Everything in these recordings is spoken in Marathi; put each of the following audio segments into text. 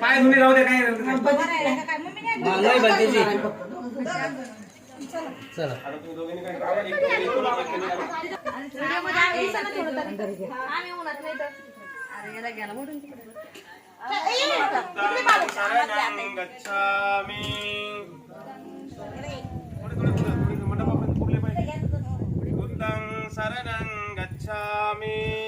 पाय धुणे राहू दे काय चला. शरणं गच्छामि.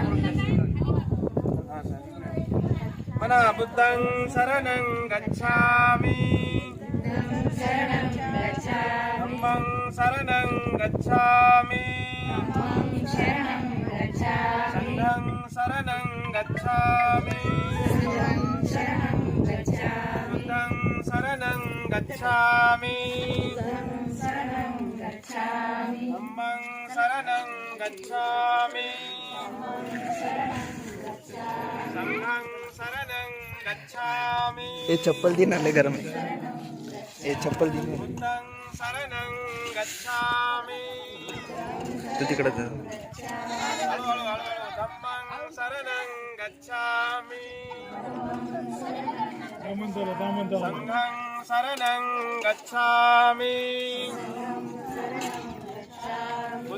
मना बुद्धं शरणं गच्छामि धम्मं शरणं गच्छामि संघं शरणं गच्छामि बुद्धं शरणं गच्छामि धम्मं शरणं गच्छामि संघं शरणं गच्छामि ये चप्पल दी ना घर में। ये चप्पल दी तू तिकड़ जा। संघं शरणं गच्छामि।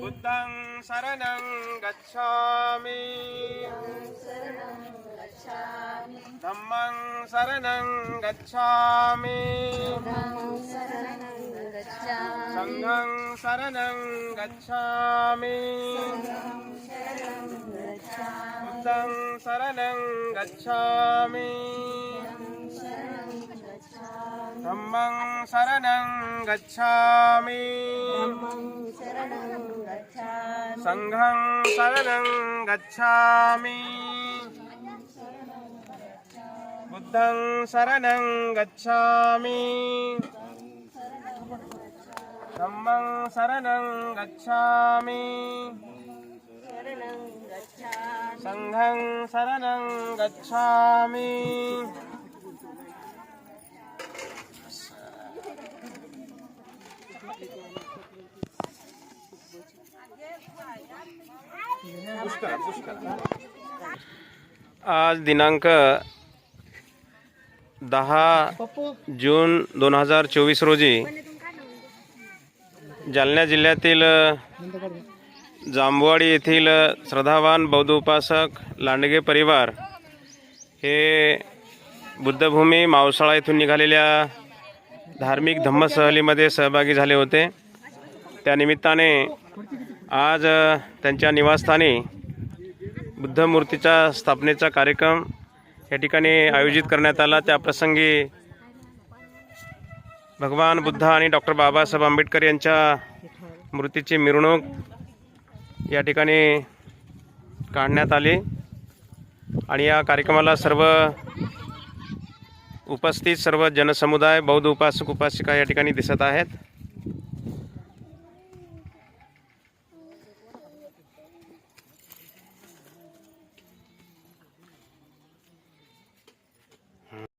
बुद्धं शरणं गच्छामि धम्मं शरणं गच्छामि संघं शरणं गच्छामि बुद्धं शरणं गच्छामि 덤망 사라낭 가차미 덤망 사라낭 가차미 상강 사라낭 가차미 부당 사라낭 가차미 덤망 사라낭 가차미 사라낭 가차미 상강 사라낭 가차미 आज दिनांक दहा जून दोन हजार चोवीस रोजी जालना जिल्ह्यातील जांबवाडी येथील श्रद्धावान बौद्ध उपासक लांडगे परिवार हे बुद्धभूमी मावसाळा येथून निघालेल्या धार्मिक धम्मसहलीमध्ये सहभागी झाले होते. त्यानिमित्ताने आज त्यांच्या निवासस्थानी बुद्ध मूर्तीच्या स्थापनेचा कार्यक्रम या ठिकाणी आयोजित करण्यात आला. त्याप्रसंगी भगवान बुद्ध आणि डॉक्टर बाबासाहेब आंबेडकर यांच्या मूर्तीची मिरवणूक या ठिकाणी काढण्यात आली आणि या कार्यक्रमाला सर्व उपस्थित सर्व जनसमुदाय बौद्ध उपासक उपासिका या ठिकाणी दिसत आहेत.